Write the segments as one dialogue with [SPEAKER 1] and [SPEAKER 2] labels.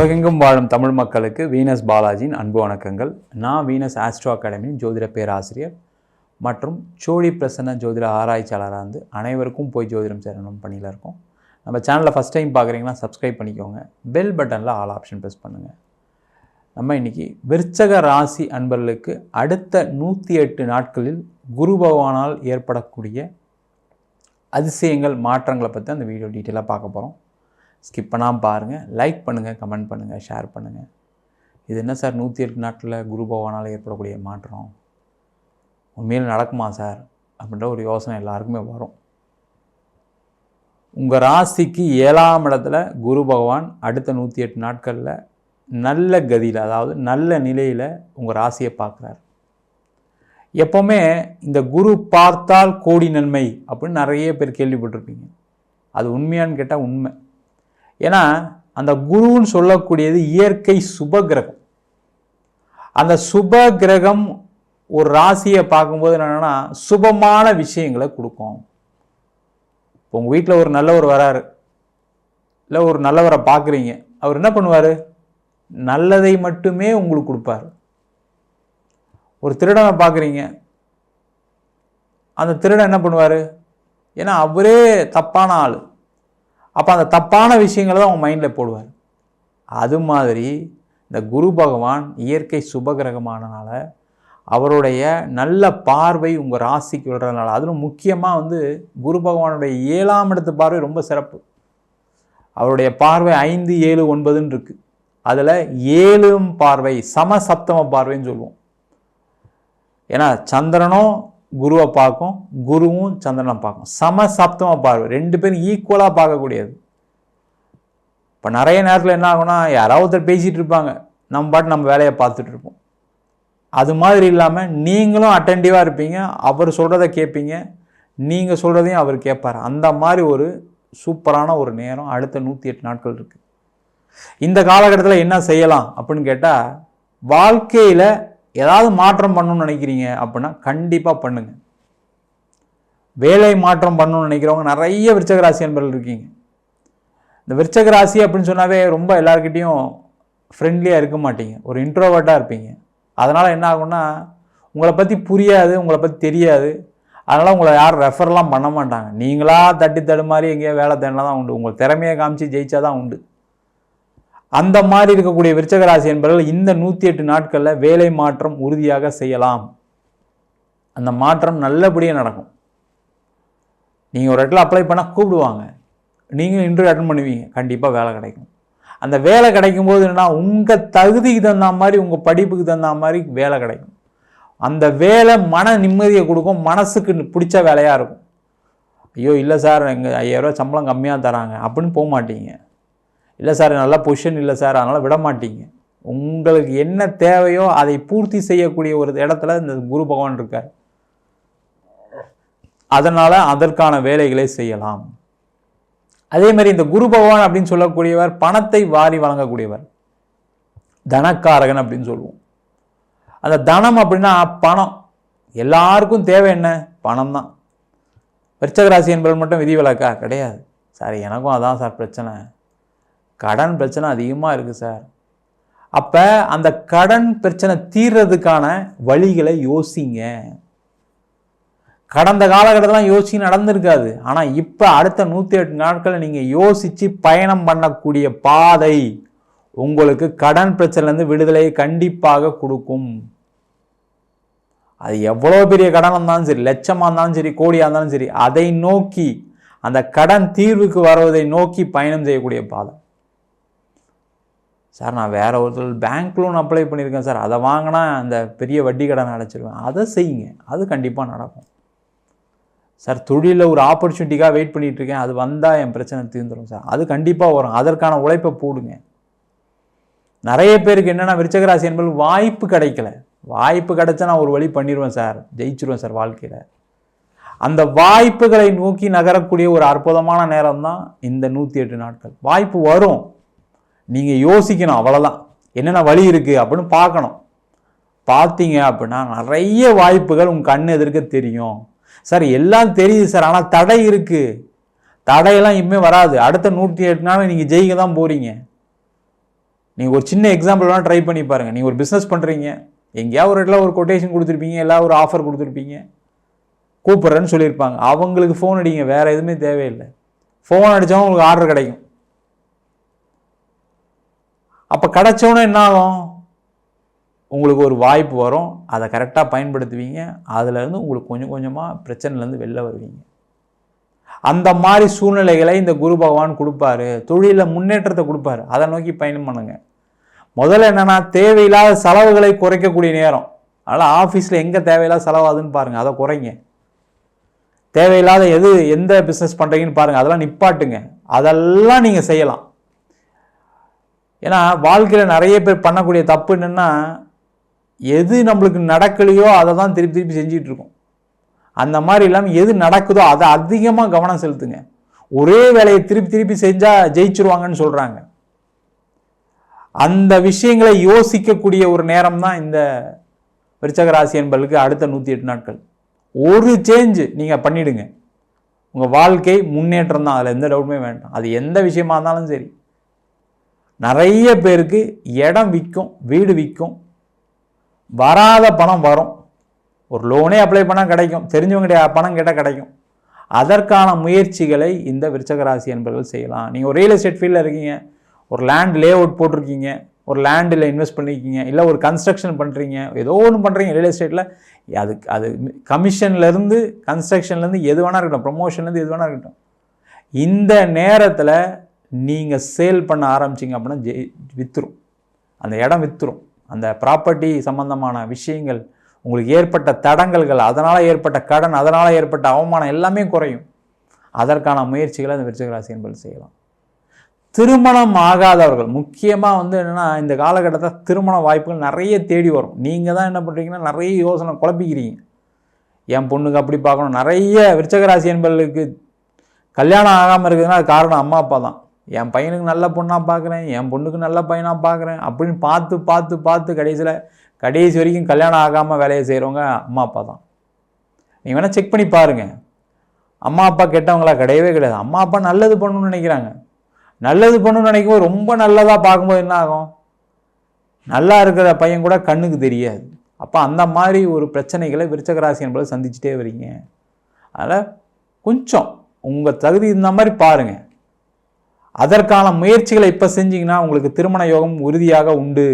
[SPEAKER 1] உலகெங்கும் வாழும் தமிழ் மக்களுக்கு வீனஸ் பாலாஜியின் அன்பு வணக்கங்கள். நான் வீனஸ் ஆஸ்ட்ரோ அகாடமியின் ஜோதிட பேராசிரியர் மற்றும் சோழி பிரசன்ன ஜோதிட ஆராய்ச்சியாளராக இருந்து அனைவருக்கும் போய் ஜோதிடம் சேரணும் பணியில் இருக்கோம். நம்ம சேனலில் ஃபஸ்ட் டைம் பார்க்குறீங்கன்னா சப்ஸ்கிரைப் பண்ணிக்கோங்க. பெல் பட்டனில் ஆல் ஆப்ஷன் ப்ரெஸ் பண்ணுங்கள் நம்ம இன்னைக்கு விருச்சக ராசி அன்பர்களுக்கு அடுத்த நூற்றி எட்டு நாட்களில் குரு பகவானால் ஏற்படக்கூடிய அதிசயங்கள் மாற்றங்களை பற்றி அந்த வீடியோ டீட்டெயிலாக பார்க்க போகிறோம் ஸ்கிப் பண்ணாமல் பாருங்கள் லைக் பண்ணுங்கள் கமெண்ட் பண்ணுங்கள் ஷேர் பண்ணுங்கள் இது என்ன சார்? நூற்றி எட்டு நாட்டில் குரு பகவானால் ஏற்படக்கூடிய மாற்றம். உண்மையில் நடக்குமா சார்? அப்படின்ற ஒரு யோசனை எல்லாருக்குமே வரும். உங்கள் ராசிக்கு ஏழாம் இடத்துல குரு பகவான் அடுத்த நூற்றி எட்டு நாட்களில் நல்ல கதியில் அதாவது நல்ல நிலையில் உங்கள் ராசியை பார்க்குறாரு. எப்போவுமே இந்த குரு பார்த்தால் கோடி நன்மை அப்படின்னு நிறைய பேர் கேள்விப்பட்டிருப்பீங்க. அது உண்மையான்னு கேட்டால் உண்மை. ஏன்னா அந்த குருன்னு சொல்லக்கூடியது இயற்கை சுப கிரகம் அந்த சுப கிரகம் ஒரு ராசியை பார்க்கும்போது என்னென்னா சுபமான விஷயங்களை கொடுக்கும். இப்போ உங்கள் வீட்டில் ஒரு நல்லவர் வராரு. இல்லை ஒரு நல்லவரை பார்க்குறீங்க. அவர் என்ன பண்ணுவார்? நல்லதை மட்டுமே உங்களுக்கு கொடுப்பார். ஒரு திருடனை பார்க்குறீங்க. அந்த திருடன் என்ன பண்ணுவார்? ஏன்னா அவரே தப்பான ஆள். அப்போ அந்த தப்பான விஷயங்களை தான் அவங்க மைண்டில் போடுவார். அது மாதிரி இந்த குரு பகவான் இயற்கை சுபகிரகமானனால அவருடைய நல்ல பார்வை உங்கள் ராசிக்கு விடுறதுனால அதிலும் முக்கியமாக வந்து குரு பகவானுடைய ஏழாம் இடத்து பார்வை ரொம்ப சிறப்பு. அவருடைய பார்வை ஐந்து ஏழு ஒன்பதுன்னு இருக்குது அதில் ஏழும் பார்வை சமசப்தம பார்வைன்னு சொல்லுவோம். ஏன்னா சந்திரனும் குருவை பார்க்கும் குருவும் சந்திரனை பார்க்கும். சமசப்தம பார்வை. ரெண்டு பேரும் ஈக்குவலாக பார்க்கக்கூடியது. இப்போ நிறைய நேரத்தில் என்ன ஆகும்னா யாராவது ஒருத்தர் பேசிகிட்டு இருப்பாங்க. நம்ம பாட்டு நம்ம வேலையை பார்த்துட்டு இருப்போம். அது மாதிரி இல்லாமல் நீங்களும் அட்டென்டிவாக இருப்பீங்க. அவர் சொல்கிறத கேட்பீங்க. நீங்கள் சொல்கிறதையும் அவர் கேட்பார். அந்த மாதிரி ஒரு சூப்பரான ஒரு நேரம் அடுத்த நூற்றி எட்டு நாட்கள் இருக்குது இந்த காலகட்டத்தில் என்ன செய்யலாம் அப்படின்னு கேட்டால் வாழ்க்கையில் ஏதாவது மாற்றம் பண்ணணும்னு நினைக்கிறீங்க அப்படின்னா கண்டிப்பாக பண்ணுங்கள் வேலை மாற்றம் பண்ணணும்னு நினைக்கிறவங்க நிறைய விருச்சகராசி அன்பர்கள் இருக்கீங்க. இந்த விருச்சகராசி அப்படின்னு சொன்னாவே ரொம்ப எல்லாருக்கிட்டேயும் ஃப்ரெண்ட்லியாக இருக்க மாட்டீங்க. ஒரு இன்ட்ரோவர்ட்டாக இருப்பீங்க. அதனால் என்ன ஆகும்னா உங்களை பற்றி புரியாது உங்களை பற்றி தெரியாது. அதனால் உங்களை யாரும் ரெஃபர்லாம் பண்ண மாட்டாங்க. நீங்களாக தட்டி தடுமாறி எங்கேயோ வேலை தேடினா தான் உண்டு. உங்கள் திறமையை காமிச்சு ஜெயிச்சா தான் உண்டு. அந்த மாதிரி இருக்கக்கூடிய விருச்சகராசி என்பவர்கள் இந்த நூற்றி எட்டு நாட்களில் வேலை மாற்றம் உறுதியாக செய்யலாம். அந்த மாற்றம் நல்லபடியாக நடக்கும். நீங்கள் ஒரு இடத்துல அப்ளை பண்ணால் கூப்பிடுவாங்க. நீங்கள் இன்டர்வியூ அட்டன் பண்ணுவீங்க. கண்டிப்பாக வேலை கிடைக்கும். அந்த வேலை கிடைக்கும் போது என்னென்னா உங்கள் தகுதிக்கு தகுந்த மாதிரி உங்கள் படிப்புக்கு தகுந்த மாதிரி வேலை கிடைக்கும். அந்த வேலை மன நிம்மதியை கொடுக்கும். மனசுக்கு பிடிச்ச வேலையாக இருக்கும். ஐயோ இல்லை சார் எங்கள் ஐயாயிரரூவா சம்பளம் கம்மியாக தராங்க. அப்படின்னு போக மாட்டீங்க. இல்லை சார் நல்ல பொசிஷன் இல்லை சார். அதனால் விட மாட்டீங்க. உங்களுக்கு என்ன தேவையோ அதை பூர்த்தி செய்யக்கூடிய ஒரு இடத்துல இந்த குரு பகவான் இருக்கார். அதனால் அதற்கான வேலைகளை செய்யலாம். அதே மாதிரி இந்த குரு பகவான் அப்படின்னு சொல்லக்கூடியவர் பணத்தை வாரி வழங்கக்கூடியவர். தனக்காரகன் அப்படின்னு சொல்லுவோம். அந்த தனம் அப்படின்னா பணம். எல்லாருக்கும் தேவை என்ன? பணம் தான். விருச்சகராசி என்பவர் மட்டும் விதிவிலக்கா? கிடையாது. சார் எனக்கும் அதான் சார் பிரச்சனை. கடன் பிரச்சனை அதிகமாக இருக்குது சார் அப்போ அந்த கடன் பிரச்சனை தீர்றதுக்கான வழிகளை யோசிங்க. கடந்த காலகட்டத்திலாம் யோசிச்சு நடந்திருக்காது. ஆனால் இப்போ அடுத்த நூற்றி எட்டு நாட்களில் நீங்கள் யோசித்து பயணம் பண்ணக்கூடிய பாதை உங்களுக்கு கடன் பிரச்சனைலேருந்து விடுதலையை கண்டிப்பாக கொடுக்கும். அது எவ்வளோ பெரிய கடனாக இருந்தாலும் சரி லட்சமாக இருந்தாலும் சரி கோடியாக இருந்தாலும் சரி அதை நோக்கி அந்த கடன் தீர்வுக்கு வருவதை நோக்கி பயணம் செய்யக்கூடிய பாதை. சார் நான் வேறு ஒருத்தர் பேங்க் லோன் அப்ளை பண்ணியிருக்கேன் சார். அதை வாங்கினா அந்த பெரிய வட்டி கடன் அடைச்சிருவேன். அதை செய்யுங்க. அது கண்டிப்பாக நடக்கும். சார் தொழிலில் ஒரு ஆப்பர்ச்சுனிட்டிக்காக வெயிட் பண்ணிகிட்ருக்கேன் அது வந்தால் என் பிரச்சனை தீர்ந்துடும் சார். அது கண்டிப்பாக வரும். அதற்கான உழைப்பை போடுங்க. நிறைய பேருக்கு என்னென்னா விருச்சகராசி என்பது வாய்ப்பு கிடைக்கல. வாய்ப்பு கிடைச்சா நான் ஒரு வழி பண்ணிடுவேன் சார். ஜெயிச்சிருவேன் சார் வாழ்க்கையில். அந்த வாய்ப்புகளை நோக்கி நகரக்கூடிய ஒரு அற்புதமான நேரம் தான் இந்த நூற்றி எட்டு நாட்கள். வாய்ப்பு வரும். நீங்கள் யோசிக்கணும் அவ்வளோதான் என்னென்ன வழி இருக்குது அப்படின்னு பார்க்கணும். பார்த்தீங்க அப்படின்னா நிறைய வாய்ப்புகள் உங்கள் கண் எதிர்க்க தெரியும். சார் எல்லாம் தெரியுது சார் ஆனால் தடை இருக்குது தடையெல்லாம் இனிமேல் வராது. அடுத்த நூற்றி எட்டு நாள் நீங்கள் ஜெயிக்க தான் போகிறீங்க நீங்கள் ஒரு சின்ன எக்ஸாம்பிள் வேணால் ட்ரை பண்ணி பாருங்கள் நீங்கள் ஒரு பிஸ்னஸ் பண்ணுறீங்க எங்கேயாவது ஒரு இடத்துல ஒரு கொட்டேஷன் கொடுத்துருப்பீங்க எல்லா ஒரு ஆஃபர் கொடுத்துருப்பீங்க. கூப்பிட்றேன்னு சொல்லியிருப்பாங்க. அவங்களுக்கு ஃபோன் அடிங்க வேறு எதுவுமே தேவையில்லை. ஃபோன் அடித்தவங்க உங்களுக்கு ஆர்டர் கிடைக்கும். அப்போ கிடைச்சவொன்னே என்ன ஆகும் உங்களுக்கு ஒரு வாய்ப்பு வரும். அதை கரெக்டாக பயன்படுத்துவீங்க. அதுலேருந்து உங்களுக்கு கொஞ்சம் கொஞ்சமாக பிரச்சனைலேருந்து வெளில வருவீங்க. அந்த மாதிரி சூழ்நிலைகளை இந்த குரு பகவான் கொடுப்பாரு. தொழிலில் முன்னேற்றத்தை கொடுப்பாரு. அதை நோக்கி பயணம் பண்ணுங்க. முதல்ல என்னென்னா தேவையில்லாத செலவுகளை குறைக்கக்கூடிய நேரம். அதனால் ஆஃபீஸில் எங்கே தேவையில்லாத செலவாகுதுன்னு பாருங்கள் அதை குறைங்க. தேவையில்லாத எது எந்த பிஸ்னஸ் பண்ணுறீங்கன்னு பாருங்கள் அதெல்லாம் நிப்பாட்டுங்க. அதெல்லாம் நீங்கள் செய்யலாம். ஏன்னா வாழ்க்கையில் நிறைய பேர் பண்ணக்கூடிய தப்பு என்னென்னா எது நம்மளுக்கு நடக்கலையோ அதை தான் திருப்பி திருப்பி செஞ்சிகிட்டு இருக்கோம். அந்த மாதிரி இல்லாமல் எது நடக்குதோ அதை அதிகமாக கவனம் செலுத்துங்க. ஒரே வேலையை திருப்பி திருப்பி செஞ்சால் ஜெயிச்சிருவாங்கன்னு சொல்கிறாங்க அந்த விஷயங்களை யோசிக்கக்கூடிய ஒரு நேரம் தான் இந்த விருச்சக ராசி என்பதற்கு அடுத்த நூற்றி எட்டு நாட்கள். ஒரு சேஞ்சு நீங்கள் பண்ணிவிடுங்க உங்கள் வாழ்க்கை முன்னேற்றம் தான். அதில் எந்த டவுட்டுமே வேண்டாம். அது எந்த விஷயமா இருந்தாலும் சரி. நிறைய பேருக்கு இடம் விற்கும் வீடு விற்கும் வராத பணம் வரும். ஒரு லோனே அப்ளை பண்ணால் கிடைக்கும். தெரிஞ்சவங்க பணம் கேட்டால் கிடைக்கும். அதற்கான முயற்சிகளை இந்த விருச்சகராசி ராசி செய்யலாம். நீங்கள் ஒரு ரியல் எஸ்டேட் ஃபீல்டில் இருக்கீங்க. ஒரு லேண்ட் லே அவுட் போட்டிருக்கீங்க. ஒரு லேண்டில் இன்வெஸ்ட் பண்ணியிருக்கீங்க இல்லை ஒரு கன்ஸ்ட்ரக்ஷன் பண்ணுறீங்க ஏதோ ஒன்று பண்ணுறீங்க ரியல் எஸ்டேட்டில் அதுக்கு அது கமிஷன்லேருந்து கன்ஸ்ட்ரக்ஷன்லேருந்து எது வேணா இருக்கட்டும். ப்ரொமோஷன்லேருந்து எது வேணா இருக்கட்டும். இந்த நேரத்தில் நீங்கள் சேல் பண்ண ஆரம்பிச்சிங்க அப்படின்னா ஜெய் விற்றுரும் அந்த இடம் விற்றுரும் அந்த ப்ராப்பர்ட்டி சம்மந்தமான விஷயங்கள் உங்களுக்கு ஏற்பட்ட தடங்கல்கள் அதனால் ஏற்பட்ட கடன் அதனால் ஏற்பட்ட அவமானம் எல்லாமே குறையும். அதற்கான முயற்சிகளை அந்த விருச்சகராசி என்பது செய்யலாம். திருமணம் ஆகாதவர்கள் முக்கியமாக வந்து என்னென்னா இந்த காலகட்டத்தில் திருமண வாய்ப்புகள் நிறைய தேடி வரும். நீங்கள் தான் என்ன பண்ணுறீங்கன்னா நிறைய யோசனை குழப்பிக்கிறீங்க. என் பொண்ணுக்கு அப்படி பார்க்கணும். நிறைய விருச்சகராசி என்பதுக்கு கல்யாணம் ஆகாமல் இருக்குதுன்னா அது காரணம் அம்மா அப்பா தான். என் பையனுக்கு நல்ல பொண்ணாக பார்க்குறேன் என் பொண்ணுக்கு நல்ல பையனாக பார்க்குறேன் அப்படின்னு பார்த்து பார்த்து பார்த்து கடைசியில் கடைசி வரைக்கும் கல்யாணம் ஆகாமல் வேலையை செய்கிறவங்க அம்மா அப்பா தான். நீங்கள் வேணால் செக் பண்ணி பாருங்கள் அம்மா அப்பா கெட்டவங்களா கிடையவே கிடையாது. அம்மா அப்பா நல்லது பண்ணணும்னு நினைக்கிறாங்க. நல்லது பண்ணணும்னு நினைக்கும்போது ரொம்ப நல்லதாக பார்க்கும்போது என்ன ஆகும்? நல்லா இருக்கிற பையன் கூட கண்ணுக்கு தெரியாது. அப்போ அந்த மாதிரி ஒரு பிரச்சனைகளை விருச்சகராசி என்பதை சந்திச்சுட்டே வரீங்க. அதனால் கொஞ்சம் உங்கள் தகுதி இந்த மாதிரி பாருங்கள் அதற்கான முயற்சிகளை இப்போ செஞ்சிங்கன்னா உங்களுக்கு திருமண யோகம் உறுதியாக உண்டு.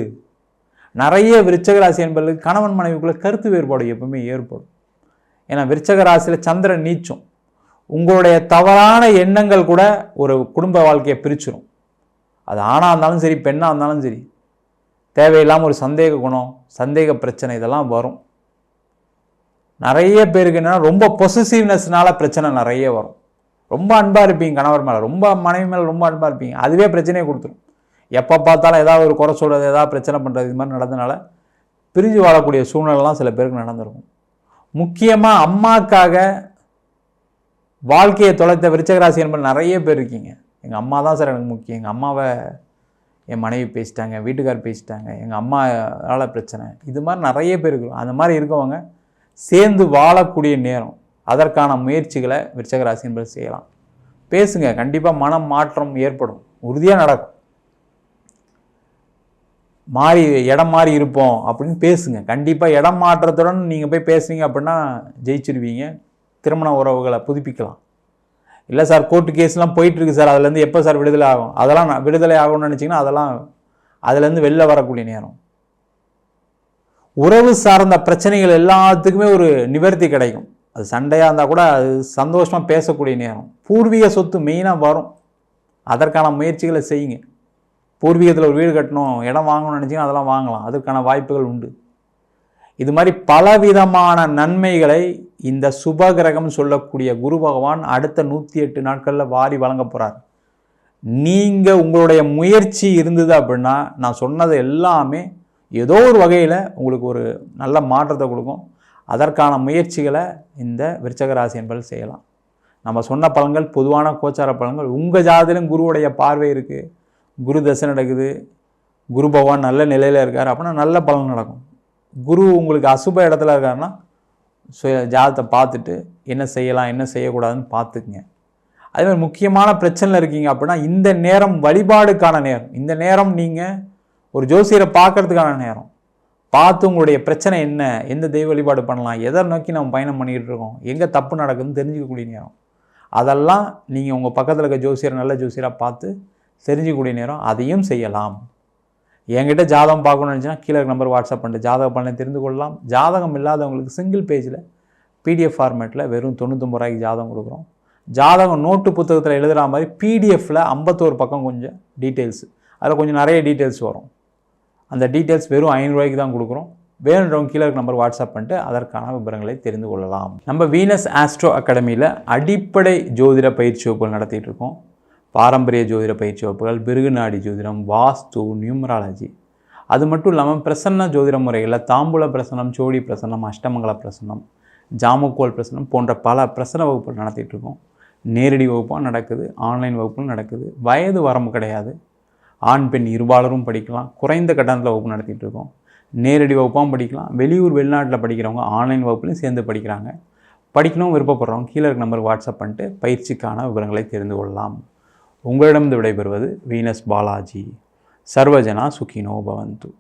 [SPEAKER 1] நிறைய விருச்சக ராசி என்பவர்களுக்கு கணவன் மனைவிக்குள்ள கருத்து வேறுபாடு எப்பவுமே ஏற்படும். ஏன்னா விருச்சக ராசியில் சந்திரன் நீச்சும். உங்களுடைய தவறான எண்ணங்கள் கூட ஒரு குடும்ப வாழ்க்கையை பிரிச்சிடும் அது ஆணாக இருந்தாலும் சரி பெண்ணாக இருந்தாலும் சரி. தேவையில்லாமல் ஒரு சந்தேக குணம் சந்தேக பிரச்சனை இதெல்லாம் வரும். நிறைய பேருக்கு என்னென்னா ரொம்ப பொசிசிவ்னஸ்னால பிரச்சனை நிறைய வரும். ரொம்ப அன்பாக இருப்பீங்க கணவர் மேலே. ரொம்ப மனைவி மேலே ரொம்ப அன்பாக இருப்பீங்க. அதுவே பிரச்சனையை கொடுத்துரும். எப்போ பார்த்தாலும் ஏதாவது ஒரு குறை சொல்கிறது ஏதாவது பிரச்சனை பண்ணுறது இது மாதிரி நடந்தனால பிரிஞ்சு வாழக்கூடிய சூழ்நிலைலாம் சில பேருக்கு நடந்திருக்கும். முக்கியமாக அம்மாக்காக வாழ்க்கையை தொலைத்த விருச்சகராசி என்பது நிறைய பேர் இருக்கீங்க. எங்கள் அம்மா தான் சார் எனக்கு முக்கியம். எங்கள் அம்மாவை என் மனைவி பேசிட்டாங்க வீட்டுக்கார் பேசிட்டாங்க எங்கள் அம்மாவால் பிரச்சனை. இது மாதிரி நிறைய பேர் இருக்கும் அந்த மாதிரி இருக்கவங்க சேர்ந்து வாழக்கூடிய நேரம். அதற்கான முயற்சிகளை விருச்சகராசி என்பது செய்யலாம். பேசுங்க. கண்டிப்பாக மனம் மாற்றம் ஏற்படும். உறுதியாக நடக்கும். மாறி இடம் மாறி இருப்போம் அப்படின்னு பேசுங்க. கண்டிப்பாக இடம் மாற்றத்துடன் நீங்கள் போய் பேசுனீங்க அப்படின்னா ஜெயிச்சிருவீங்க. திருமண உறவுகளை புதுப்பிக்கலாம். இல்லை சார் கோர்ட்டு கேஸ்லாம் போயிட்டுருக்கு சார். அதுலேருந்து எப்போ சார் விடுதலை ஆகும்? அதெல்லாம் விடுதலை ஆகும்னு நினச்சிங்கன்னா அதெல்லாம் அதுலேருந்து வெளில வரக்கூடிய நேரம். உறவு சார்ந்த பிரச்சனைகள் எல்லாத்துக்குமே ஒரு நிவர்த்தி கிடைக்கும். அது சண்டையாக இருந்தால் கூட அது சந்தோஷமாக பேசக்கூடிய நேரம். பூர்வீக சொத்து மெயினாக வரும். அதற்கான முயற்சிகளை செய்யுங்க. பூர்வீகத்தில் ஒரு வீடு கட்டணும் இடம் வாங்கணும்னு நினச்சிங்கன்னா அதெல்லாம் வாங்கலாம். அதற்கான வாய்ப்புகள் உண்டு. இது மாதிரி பலவிதமான நன்மைகளை இந்த சுப கிரகம் சொல்லக்கூடிய குரு பகவான் அடுத்த நூற்றி எட்டு நாட்களில் வாரி வழங்க போகிறார் நீங்கள் உங்களுடைய முயற்சி இருந்தது அப்படின்னா நான் சொன்னது எல்லாமே ஏதோ ஒரு வகையில் உங்களுக்கு ஒரு நல்ல மாற்றத்தை கொடுக்கும். அதற்கான முயற்சிகளை இந்த விருச்சகராசி என்பது செய்யலாம். நம்ம சொன்ன பலன்கள் பொதுவான கோச்சார பலன்கள் உங்கள் ஜாதிலும் குருவுடைய பார்வை இருக்குது குரு தசை நடக்குது. குரு பகவான் நல்ல நிலையில் இருக்கார். அப்படின்னா நல்ல பலன் நடக்கும். குரு உங்களுக்கு அசுப இடத்துல இருக்காருன்னா சுய ஜாதத்தை பார்த்துட்டு என்ன செய்யலாம் என்ன செய்யக்கூடாதுன்னு பார்த்துக்குங்க. அதேமாதிரி முக்கியமான பிரச்சனையில் இருக்கீங்க அப்படின்னா இந்த நேரம் வழிபாடுக்கான நேரம். இந்த நேரம் நீங்கள் ஒரு ஜோசியரை பார்க்கறதுக்கான நேரம். பார்த்து உங்களுடைய பிரச்சனை என்ன? எந்த தெய்வ வழிபாடு பண்ணலாம்? எதை நோக்கி நம்ம பயணம் பண்ணிக்கிட்டு இருக்கோம்? எங்கே தப்பு நடக்குதுன்னு தெரிஞ்சுக்கக்கூடிய நேரம். அதெல்லாம் நீங்கள் உங்கள் பக்கத்தில் இருக்க ஜோசியர் நல்ல ஜோசியராக பார்த்து தெரிஞ்சுக்கக்கூடிய நேரம். அதையும் செய்யலாம். என்கிட்ட ஜாதகம் பார்க்கணும்னு நினச்சினா கீழே நம்பர் வாட்ஸ்அப் பண்ணிட்டு ஜாதக பலனை தெரிந்து கொள்ளலாம். ஜாதகம் இல்லாதவங்களுக்கு சிங்கிள் பேஜில் பிடிஎஃப் ஃபார்மேட்டில் வெறும் தொண்ணூத்தொம்பது ரூபாய்க்கு ஜாதகம் கொடுக்குறோம். ஜாதகம் நோட்டு புத்தகத்தில் எழுதுகிற மாதிரி பிடிஎஃப்பில் ஐம்பத்தோரு பக்கம் கொஞ்சம் டீட்டெயில்ஸ் அதில் கொஞ்சம் நிறைய டீட்டெயில்ஸ் வரும். அந்த டீட்டெயில்ஸ் வெறும் ஐநூறுரூவாய்க்கு தான் கொடுக்குறோம். வேணுன்றவங்க கீழே இருக்க நம்பர் வாட்ஸ்அப் பண்ணிட்டு அதற்கான விவரங்களை தெரிந்து கொள்ளலாம். நம்ம வீனஸ் ஆஸ்ட்ரோ அகாடமியில் அடிப்படை ஜோதிட பயிற்சி வகுப்புகள் நடத்திட்டு இருக்கோம். பாரம்பரிய ஜோதிட பயிற்சி வகுப்புகள் பிருகுநாடி ஜோதிடம் வாஸ்து நியூமராலஜி. அது மட்டும் இல்லாமல் பிரசன்ன ஜோதிட முறைகளில் தாம்பூல பிரசனம் சோடி பிரசனம் அஷ்டமங்கல பிரசனம் ஜாமுக்கோல் பிரசனம் போன்ற பல பிரசன வகுப்புகள் நடத்திட்டு இருக்கோம். நேரடி வகுப்பாக நடக்குது ஆன்லைன் வகுப்பும் நடக்குது. வயது வரம்பு கிடையாது. ஆண் பெண் இருபாலரும் படிக்கலாம். குறைந்த கட்டணத்தில் வகுப்பு நடத்திட்டு இருக்கோம் நேரடி வகுப்பாகவும் படிக்கலாம். வெளியூர் வெளிநாட்டில் படிக்கிறவங்க ஆன்லைன் வகுப்புலையும் சேர்ந்து படிக்கிறாங்க. படிக்கணும் விருப்பப்படுறவங்க கீழே இருக்க நம்பருக்கு வாட்ஸ்அப் பண்ணிட்டு பயிற்சிக்கான விவரங்களை தெரிந்து கொள்ளலாம். உங்களிடம் விடைபெறுவது வீனஸ் பாலாஜி. சர்வஜனா சுகினோ பவந்து.